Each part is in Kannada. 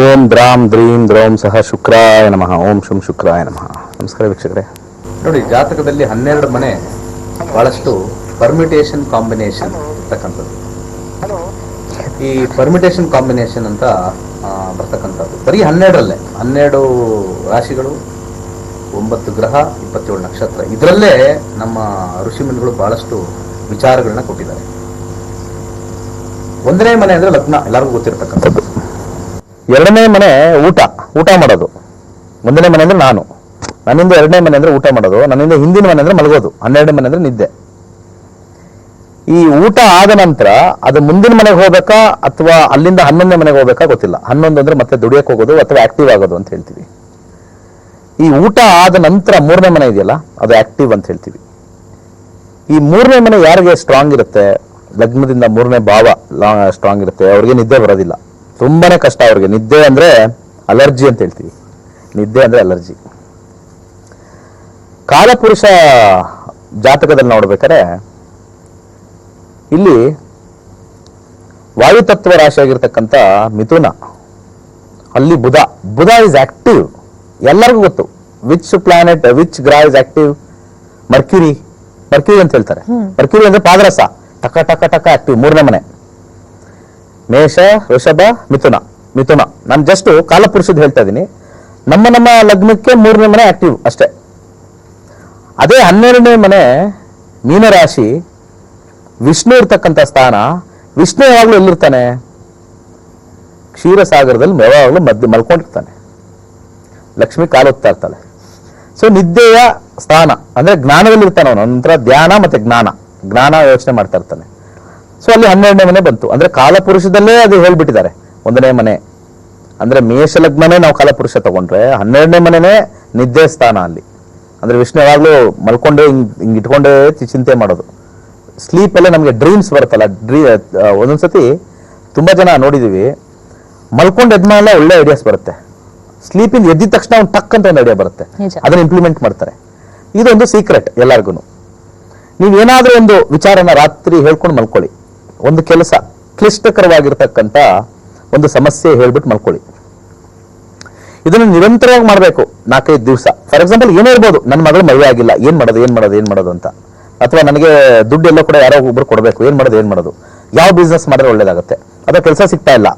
ಓಂ ದ್ರಾಂ ದ್ರೀಂ ದ್ರೌಂ ಸಹ ಶುಕ್ರಾಯ ನಮಃ. ಓಂ ಶುಂ ಶುಕ್ರಾಯ ನಮಃ. ನಮಸ್ಕಾರ ವೀಕ್ಷಕರೇ. ನೋಡಿ, ಜಾತಕದಲ್ಲಿ ಹನ್ನೆರಡು ಮನೆ, ಬಹಳಷ್ಟು ಪರ್ಮಿಟೇಷನ್ ಕಾಂಬಿನೇಷನ್ ಇರ್ತಕ್ಕಂಥದ್ದು. ಈ ಪರ್ಮಿಟೇಷನ್ ಕಾಂಬಿನೇಷನ್ ಅಂತ ಬರ್ತಕ್ಕಂಥದ್ದು. ಬರೀ ಹನ್ನೆರಡರಲ್ಲೇ. ಹನ್ನೆರಡು ರಾಶಿಗಳು, ಒಂಬತ್ತು ಗ್ರಹ, ಇಪ್ಪತ್ತೇಳು ನಕ್ಷತ್ರ. ಇದರಲ್ಲೇ ನಮ್ಮ ಋಷಿಮುನಿಗಳು ಬಹಳಷ್ಟು ವಿಚಾರಗಳನ್ನ ಕೊಟ್ಟಿದ್ದಾರೆ. ಒಂದನೇ ಮನೆ ಅಂದ್ರೆ ಲಗ್ನ. ಎಲ್ಲರಿಗೂ ಗೊತ್ತಿರತಕ್ಕಂಥದ್ದು. ಎರಡನೇ ಮನೆ ಊಟ ಊಟ ಮಾಡೋದು. ಒಂದನೇ ಮನೆ ಅಂದ್ರೆ ನಾನು. ನನ್ನಿಂದ ಎರಡನೇ ಮನೆ ಅಂದರೆ ಊಟ ಮಾಡೋದು. ನನ್ನಿಂದ ಹಿಂದಿನ ಮನೆ ಅಂದರೆ ಮಲಗೋದು. ಹನ್ನೆರಡನೇ ಮನೆ ಅಂದರೆ ನಿದ್ದೆ. ಈ ಊಟ ಆದ ನಂತರ ಅದು ಮುಂದಿನ ಮನೆಗೆ ಹೋಗ್ಬೇಕಾ ಅಥವಾ ಅಲ್ಲಿಂದ ಹನ್ನೊಂದನೇ ಮನೆಗೆ ಹೋಗ್ಬೇಕಾ ಗೊತ್ತಿಲ್ಲ. ಹನ್ನೊಂದು ಅಂದ್ರೆ ಮತ್ತೆ ದುಡಿಯಕ್ಕೆ ಹೋಗೋದು ಅಥವಾ ಆಕ್ಟಿವ್ ಆಗೋದು ಅಂತ ಹೇಳ್ತೀವಿ. ಈ ಊಟ ಆದ ನಂತರ ಮೂರನೇ ಮನೆ ಇದೆಯಲ್ಲ, ಅದು ಆಕ್ಟಿವ್ ಅಂತ ಹೇಳ್ತೀವಿ. ಈ ಮೂರನೇ ಮನೆ ಯಾರಿಗೆ ಸ್ಟ್ರಾಂಗ್ ಇರುತ್ತೆ? ಲಗ್ನದಿಂದ ಮೂರನೇ ಭಾವ ಸ್ಟ್ರಾಂಗ್ ಇರುತ್ತೆ. ಅವ್ರಿಗೆ ನಿದ್ದೆ ಬರೋದಿಲ್ಲ. ತುಂಬಾನೇ ಕಷ್ಟ ಅವ್ರಿಗೆ. ನಿದ್ದೆ ಅಂದ್ರೆ ಅಲರ್ಜಿ ಅಂತ ಹೇಳ್ತೀವಿ. ನಿದ್ದೆ ಅಂದ್ರೆ ಅಲರ್ಜಿ. ಕಾಲಪುರುಷ ಜಾತಕದಲ್ಲಿ ನೋಡ್ಬೇಕಾದ್ರೆ ಇಲ್ಲಿ ವಾಯುತತ್ವ ರಾಶಿಯಾಗಿರ್ತಕ್ಕಂಥ ಮಿಥುನ ಅಲ್ಲಿ ಬುಧ ಬುಧ ಇಸ್ ಆಕ್ಟಿವ್ ಎಲ್ಲರಿಗೂ ಗೊತ್ತು. ವಿಚ್ ಪ್ಲಾನೆಟ್ ವಿಚ್ ಗ್ರಹ ಇಸ್ ಆಕ್ಟಿವ್ ಮರ್ಕ್ಯೂರಿ ಮರ್ಕ್ಯೂರಿ ಅಂತ ಹೇಳ್ತಾರೆ. ಮರ್ಕ್ಯೂರಿ ಅಂದ್ರೆ ಪಾದರಸ. ಟಕ ಟಕ ಟಕ ಆಕ್ಟಿವ್ ಮೂರನೇ ಮನೆ. ಮೇಷ, ವೃಷಭ, ಮಿಥುನ. ಮಿಥುನ. ನಾನು ಜಸ್ಟ್ ಕಾಲಪುರುಷದ ಹೇಳ್ತಾ ಇದ್ದೀನಿ ನಮ್ಮ ನಮ್ಮ ಲಗ್ನಕ್ಕೆ ಮೂರನೇ ಮನೆ ಆಕ್ಟಿವ್ ಅಷ್ಟೇ. ಅದೇ ಹನ್ನೆರಡನೇ ಮನೆ ಮೀನರಾಶಿ, ವಿಷ್ಣು ಇರ್ತಕ್ಕಂಥ ಸ್ಥಾನ. ವಿಷ್ಣು ಯಾವಾಗಲೂ ಎಲ್ಲಿರ್ತಾನೆ? ಕ್ಷೀರಸಾಗರದಲ್ಲಿ ಯಾವಾಗಲೂ ಮದ್ದು ಮಲ್ಕೊಂಡಿರ್ತಾನೆ. ಲಕ್ಷ್ಮಿ ಕಾಲೋಗ್ತಾ ಇರ್ತಾಳೆ. ಸೊ ನಿದ್ದೆಯ ಸ್ಥಾನ. ಅಂದರೆ ಜ್ಞಾನದಲ್ಲಿ ಇರ್ತಾನೆ ಅವನು. ನಂತರ ಧ್ಯಾನ ಮತ್ತು ಜ್ಞಾನ. ಜ್ಞಾನ ಯೋಚನೆ ಮಾಡ್ತಾ ಇರ್ತಾನೆ. ಸೊ ಅಲ್ಲಿ ಹನ್ನೆರಡನೇ ಮನೆ ಬಂತು. ಅಂದ್ರೆ ಕಾಲಪುರುಷದಲ್ಲೇ ಅದು ಹೇಳ್ಬಿಟ್ಟಿದ್ದಾರೆ. ಒಂದನೇ ಮನೆ. ಅಂದ್ರೆ ಮೇಷ ಲಗ್ನನೇ ನಾವು ಕಾಲಪುರುಷ ತಗೊಂಡ್ರೆ ಹನ್ನೆರಡನೇ ಮನೆನೇ ನಿದ್ದೆ ಸ್ಥಾನ ಅಲ್ಲಿ. ಅಂದ್ರೆ ವಿಷ್ಣು ಯಾವಾಗಲೂ ಮಲ್ಕೊಂಡೇ ಹಿಂಗ್ ಹಿಂಗ್ ಇಟ್ಕೊಂಡೇ ಚಿಂತೆ ಮಾಡೋದು. ಸ್ಲೀಪ್ ಎಲ್ಲ ನಮಗೆ ಡ್ರೀಮ್ಸ್ ಬರುತ್ತಲ್ಲ ಡ್ರೀ ಒಂದೊಂದ್ಸತಿ ತುಂಬ ಜನ ನೋಡಿದೀವಿ. ಮಲ್ಕೊಂಡು ಎದ್ಮೇಲೆ ಒಳ್ಳೆ ಐಡಿಯಾಸ್ ಬರುತ್ತೆ. ಸ್ಲೀಪಿಂದ ಎದ್ದಿದ ತಕ್ಷಣ ಒಂದು ಟಕ್ ಅಂತ ಒಂದು ಐಡಿಯಾ ಬರುತ್ತೆ. ಅದನ್ನ ಇಂಪ್ಲಿಮೆಂಟ್ ಮಾಡ್ತಾರೆ. ಇದೊಂದು ಸೀಕ್ರೆಟ್ ಎಲ್ಲರಿಗೂ ನೀವು ಏನಾದರೂ ಒಂದು ವಿಚಾರನ ರಾತ್ರಿ ಹೇಳ್ಕೊಂಡು ಮಲ್ಕೊಳ್ಳಿ. ಒಂದು ಕೆಲಸ ಕ್ಲಿಷ್ಟಕರವಾಗಿರ್ತಕ್ಕಂಥ ಒಂದು ಸಮಸ್ಯೆ ಹೇಳ್ಬಿಟ್ಟು ಮಲ್ಕೊಳ್ಳಿ. ಇದನ್ನು ನಿರಂತರವಾಗಿ ಮಾಡಬೇಕು, ನಾಲ್ಕೈದು ದಿವಸ. ಫಾರ್ ಎಕ್ಸಾಂಪಲ್ ಏನೇ ಇರ್ಬೋದು, ನನ್ನ ಮಗಳು ಮದುವೆ ಆಗಿಲ್ಲ, ಏನ್ ಮಾಡೋದು ಏನ್ ಮಾಡೋದು ಏನ್ ಮಾಡೋದು ಅಂತ. ಅಥವಾ ನನಗೆ ದುಡ್ಡು ಎಲ್ಲೋ ಕೂಡ ಯಾರೋ ಒಬ್ಬರು ಕೊಡಬೇಕು, ಏನ್ ಮಾಡೋದು ಏನ್ ಮಾಡೋದು. ಯಾವ ಬಿಸ್ನೆಸ್ ಮಾಡಿದ್ರೆ ಒಳ್ಳೇದಾಗುತ್ತೆ? ಅಥವಾ ಕೆಲಸ ಸಿಗ್ತಾ ಇಲ್ಲ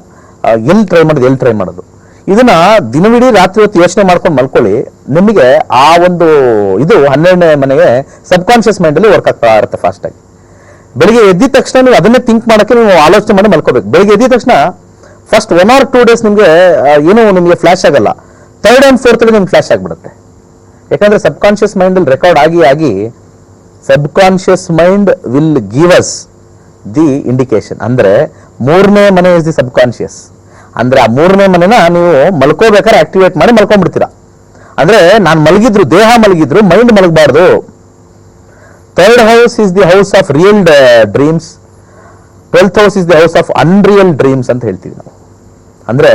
ಎಲ್ಲಿ ಟ್ರೈ ಮಾಡೋದು, ಎಲ್ಲಿ ಟ್ರೈ ಮಾಡೋದು? ಇದನ್ನ ದಿನವಿಡೀ ರಾತ್ರಿ ಹೊತ್ತು ಯೋಚನೆ ಮಾಡ್ಕೊಂಡು ಮಲ್ಕೊಳ್ಳಿ. ನಿಮಗೆ ಆ ಒಂದು ಇದು ಹನ್ನೆರಡನೇ ಮನೆಗೆ ಸಬ್ಕಾನ್ಷಿಯಸ್ ಮೈಂಡಲ್ಲಿ ವರ್ಕ್ ಆಗ್ತಾ ಇರುತ್ತೆ ಫಾಸ್ಟ್ ಆಗಿ. ಬೆಳಿಗ್ಗೆ ಎದ್ದಿದ ತಕ್ಷಣ ನೀವು ಅದನ್ನೇ ಥಿಂಕ್ ಮಾಡಕ್ಕೆ ನೀವು ಆಲೋಚನೆ ಮಾಡಿ ಮಲ್ಕೋಬೇಕು. ಬೆಳಿಗ್ಗೆ ಎದ್ದಿದ ತಕ್ಷಣ first one or two days ನಿಮಗೆ ಏನೋ ನಿಮಗೆ ಫ್ಲಾಶ್ ಆಗಲ್ಲ. ಥರ್ಡ್ ಆ್ಯಂಡ್ ಫೋರ್ತ್ ನಿಮ್ಗೆ ಫ್ಲಾಶ್ ಆಗಿಬಿಡುತ್ತೆ. ಯಾಕಂದ್ರೆ ಸಬ್ ಮೈಂಡಲ್ಲಿ ಮೈಂಡ್ ಅಲ್ಲಿ ರೆಕಾರ್ಡ್ ಆಗಿ ಆಗಿ subconscious mind will give us the indication ಅಂದರೆ ಮೂರನೇ ಮನೆ ಇಸ್ ದಿ ಸಬ್ ಕಾನ್ಷಿಯಸ್ ಅಂದ್ರೆ ಆ ಮೂರನೇ ಮನೆನ ನೀವು ಮಲ್ಕೋಬೇಕಾದ್ರೆ ಆಕ್ಟಿವೇಟ್ ಮಾಡಿ ಮಲ್ಕೊಂಡ್ಬಿಡ್ತೀರಾ. ಅಂದರೆ ನಾನು ಮಲಗಿದ್ರು, ದೇಹ ಮಲಗಿದ್ರು mind ಮಲಗಬಾರ್ದು. Third house is the house of real dreams twelfth house is the house of unreal dreams ಅಂತ ಹೇಳ್ತೀವಿ ನಾವು. ಅಂದರೆ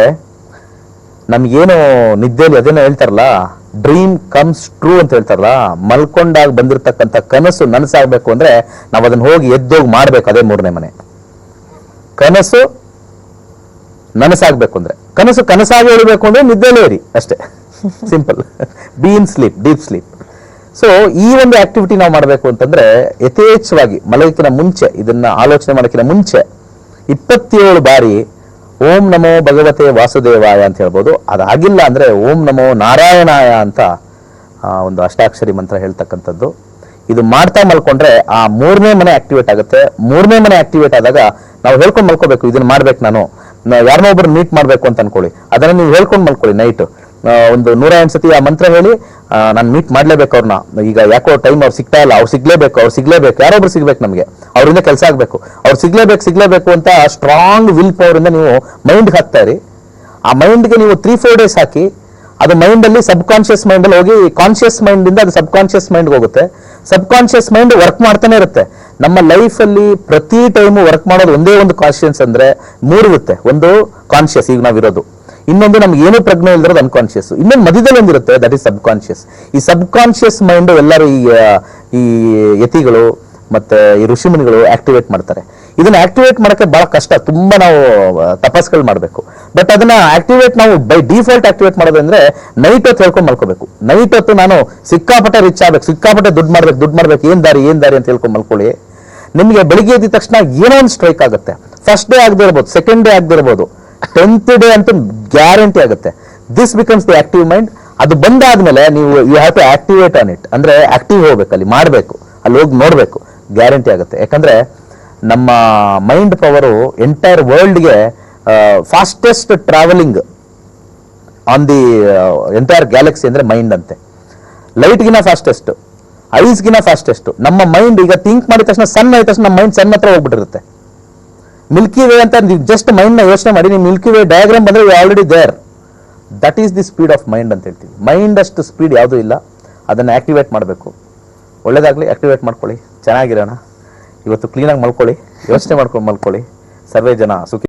ನಮ್ಗೇನು ನಿದ್ದೆಯಲ್ಲಿ ಅದೇನೋ ಹೇಳ್ತಾರಲ್ಲ ಡ್ರೀಮ್ ಕಮ್ಸ್ ಟ್ರೂ ಅಂತ ಹೇಳ್ತಾರಲ್ಲ, ಮಲ್ಕೊಂಡಾಗ ಬಂದಿರತಕ್ಕಂಥ ಕನಸು ನನಸಾಗಬೇಕು ಅಂದರೆ ನಾವು ಅದನ್ನು ಹೋಗಿ ಎದ್ದೋಗಿ ಮಾಡ್ಬೇಕು ಅದೇ ಮೂರನೇ ಮನೆ. ಕನಸು ನನಸಾಗಬೇಕು ಅಂದರೆ. ಕನಸು ಕನಸಾಗಿ ಹೇಳಬೇಕು ಅಂದರೆ ನಿದ್ದೆಲೇ ಇರಿ ಅಷ್ಟೇ. Simple been sleep deep sleep so ಈ ಒಂದು ಆಕ್ಟಿವಿಟಿ ನಾವು ಮಾಡಬೇಕು ಅಂತಂದ್ರೆ ಯಥೇಚ್ಛವಾಗಿ ಮಲಗಕ್ಕಿಂತ ಮುಂಚೆ, ಇದನ್ನ ಆಲೋಚನೆ ಮಾಡೋಕ್ಕಿಂತ ಮುಂಚೆ ಇಪ್ಪತ್ತೇಳು ಬಾರಿ ಓಂ ನಮೋ ಭಗವತೆ ವಾಸುದೇವಾಯ ಅಂತ ಹೇಳ್ಬೋದು. ಅದಾಗಿಲ್ಲ ಅಂದ್ರೆ ಓಂ ನಮೋ ನಾರಾಯಣಾಯ ಅಂತ ಒಂದು ಅಷ್ಟಾಕ್ಷರಿ ಮಂತ್ರ ಹೇಳ್ತಕ್ಕಂಥದ್ದು. ಇದು ಮಾಡ್ತಾ ಮಲ್ಕೊಂಡ್ರೆ ಆ ಮೂರನೇ ಮನೆ ಆಕ್ಟಿವೇಟ್ ಆಗುತ್ತೆ. ಮೂರನೇ ಮನೆ ಆಕ್ಟಿವೇಟ್ ಆದಾಗ ನಾವು ಹೇಳ್ಕೊಂಡು ಮಲ್ಕೋಬೇಕು, ಇದನ್ನ ಮಾಡ್ಬೇಕು ನಾನು. ಯಾರನ್ನೋ ಒಬ್ರು ಮೀಟ್ ಮಾಡ್ಬೇಕು ಅಂತ ಅನ್ಕೊಳ್ಳಿ. ಅದನ್ನ ನೀವು ಹೇಳ್ಕೊಂಡು ಮಲ್ಕೊಳ್ಳಿ ನೈಟ್ ಒಂದು ನೂರ ಎಂಟು ಸತಿ ಆ ಮಂತ್ರ ಹೇಳಿ ನಾನು ಮೀಟ್ ಮಾಡಲೇಬೇಕು ಅವ್ರನ್ನ ಈಗ ಯಾಕೋ ಟೈಮ್ ಅವ್ರು ಸಿಗ್ತಾ ಇಲ್ಲ, ಅವ್ರು ಸಿಗ್ಲೇಬೇಕು ಅವ್ರು ಸಿಗ್ಲೇಬೇಕು, ಯಾರೊಬ್ರು ಸಿಗ್ಬೇಕು ನಮಗೆ? ಅವರಿಂದ ಕೆಲಸ ಆಗಬೇಕು. ಅವ್ರು ಸಿಗ್ಲೇಬೇಕು ಸಿಗ್ಲೇಬೇಕು ಅಂತ ಸ್ಟ್ರಾಂಗ್ ವಿಲ್ ಪವರ್ ಇಂದ ನೀವು ಮೈಂಡ್ ಹಾಕ್ತಾ ಇರಿ. ಆ ಮೈಂಡ್ಗೆ ನೀವು ತ್ರೀ ಫೋರ್ ಡೇಸ್ ಹಾಕಿ, ಅದು ಮೈಂಡ್ ಅಲ್ಲಿ ಸಬ್ ಕಾನ್ಶಿಯಸ್ ಮೈಂಡ್ ಅಲ್ಲಿ ಹೋಗಿ ಕಾನ್ಶಿಯಸ್ ಮೈಂಡ್ ಇಂದ ಅದು ಸಬ್ ಕಾನ್ಶಿಯಸ್ ಮೈಂಡ್ ಹೋಗುತ್ತೆ. ಸಬ್ ಕಾನ್ಶಿಯಸ್ ಮೈಂಡ್ ವರ್ಕ್ ಮಾಡ್ತಾನೆ ಇರುತ್ತೆ. ನಮ್ಮ ಲೈಫ್ ಅಲ್ಲಿ ಪ್ರತಿ ಟೈಮು ವರ್ಕ್ ಮಾಡೋದು ಒಂದೇ ಒಂದು ಕಾನ್ಷಿಯನ್ಸ್ ಅಂದ್ರೆ ಮೂರಿರುತ್ತೆ ಒಂದು ಕಾನ್ಶಿಯಸ್ ಈಗ ನಾವಿರೋದು ಇನ್ನೊಂದು ನಮ್ಗೆ ಏನು ಪ್ರಜ್ಞೆ ಇಲ್ದಿರೋದು ಅನ್ಕಾನ್ಶಿಯಸ್ ಇನ್ನೊಂದು ಮಧ್ಯದಲ್ಲಿ ಒಂದಿರುತ್ತೆ ದಟ್ ಈಸ್ ಸಬ್ ಕಾನ್ಶಿಯಸ್ ಈ ಸಬ್ ಕಾನ್ಶಿಯಸ್ ಮೈಂಡ್ ಎಲ್ಲರೂ ಈ ಈ ಯತಿಗಳು ಮತ್ತೆ ಈ ಋಷಿಮುನಿಗಳು ಆಕ್ಟಿವೇಟ್ ಮಾಡ್ತಾರೆ. ಇದನ್ನ ಆಕ್ಟಿವೇಟ್ ಮಾಡೋಕೆ ಬಹಳ ಕಷ್ಟ. ತುಂಬಾ ನಾವು ತಪಸ್ಗಳು ಮಾಡಬೇಕು. ಬಟ್ ಅದನ್ನ ಆಕ್ಟಿವೇಟ್ ನಾವು ಬೈ ಡಿಫಾಲ್ಟ್ ಆಕ್ಟಿವೇಟ್ ಮಾಡೋದಂದ್ರೆ ನೈಟ್ ಹೊತ್ತು ಹೇಳ್ಕೊಂಡು ಮಲ್ಕೋಬೇಕು. ನೈಟ್ ಹೊತ್ತು ನಾನು ಸಿಕ್ಕಾಪಟ್ಟೆ ರಿಚ್ ಆಗ್ಬೇಕು, ಸಿಕ್ಕಾಪಟ್ಟೆ ದುಡ್ಡು ಮಾಡ್ಬೇಕು ದುಡ್ಡು ಮಾಡ್ಬೇಕು, ಏನ್ ದಾರಿ ಏನ್ ದಾರಿ ಅಂತ ಹೇಳ್ಕೊಂಡು ಮಲ್ಕೊಳ್ಳಿ. ನಿಮಗೆ ಬೆಳಿಗ್ಗೆ ಎದ್ದ ತಕ್ಷಣ ಏನೋ ಒಂದು ಸ್ಟ್ರೈಕ್ ಆಗುತ್ತೆ. ಫಸ್ಟ್ ಡೇ ಆಗದಿರ್ಬೋದು ಸೆಕೆಂಡ್ ಡೇ ಆಗದೆ ಇರ್ಬೋದು. ಟೆಂತ್ ಡೇ ಅಂತೂ ಗ್ಯಾರಂಟಿ ಆಗುತ್ತೆ. This becomes the active mind ಅದು ಬಂದಾದ್ಮೇಲೆ ನೀವು you have to activate on it ಅಂದ್ರೆ ಆಕ್ಟಿವ್ ಹೋಗ್ಬೇಕು ಅಲ್ಲಿ ಮಾಡಬೇಕು. ಅಲ್ಲಿ ಹೋಗಿ ನೋಡಬೇಕು. ಗ್ಯಾರಂಟಿ ಆಗುತ್ತೆ. ಯಾಕಂದ್ರೆ ನಮ್ಮ mind power entire ವರ್ಲ್ಡ್ಗೆ fastest travelling on the entire galaxy ಅಂದರೆ ಮೈಂಡ್ ಅಂತೆ. ಲೈಟ್ಗಿನ ಫಾಸ್ಟೆಸ್ಟು ಐಸ್ಗಿನ ಫಾಸ್ಟೆಸ್ಟು ನಮ್ಮ ಮೈಂಡ್ ಈಗ ಥಿಂಕ್ ಮಾಡಿದ ತಕ್ಷಣ ಸಣ್ಣ ಆದ ತಕ್ಷಣ, ನಮ್ಮ ಮೈಂಡ್ ಸಣ್ಣ ಹತ್ರ ಹೋಗ್ಬಿಟ್ಟಿರುತ್ತೆ. ಮಿಲ್ಕಿ ವೇ ಅಂತ ನೀವು ಜಸ್ಟ್ ಮೈಂಡ್ನ ಯೋಚನೆ ಮಾಡಿ, ನೀವು ಮಿಲ್ಕಿ ವೇ ಡಯಾಗ್ರಾಮ್ ಬಂದ್ರೆ already there that is the speed of mind ಅಂತ ಹೇಳ್ತೀವಿ. ಮೈಂಡ್ ಅಷ್ಟು ಸ್ಪೀಡ್ ಯಾವುದೂ ಇಲ್ಲ. ಅದನ್ನು ಆಕ್ಟಿವೇಟ್ ಮಾಡಬೇಕು. ಒಳ್ಳೇದಾಗಲಿ ಆಕ್ಟಿವೇಟ್ ಮಾಡ್ಕೊಳ್ಳಿ. ಚೆನ್ನಾಗಿರೋಣ. ಇವತ್ತು ಕ್ಲೀನಾಗಿ ಮಲ್ಕೊಳ್ಳಿ. ಯೋಚನೆ ಮಾಡ್ಕೊಂಡು ಮಲ್ಕೊಳ್ಳಿ. ಸರ್ವೇ ಜನ ಸುಖಿ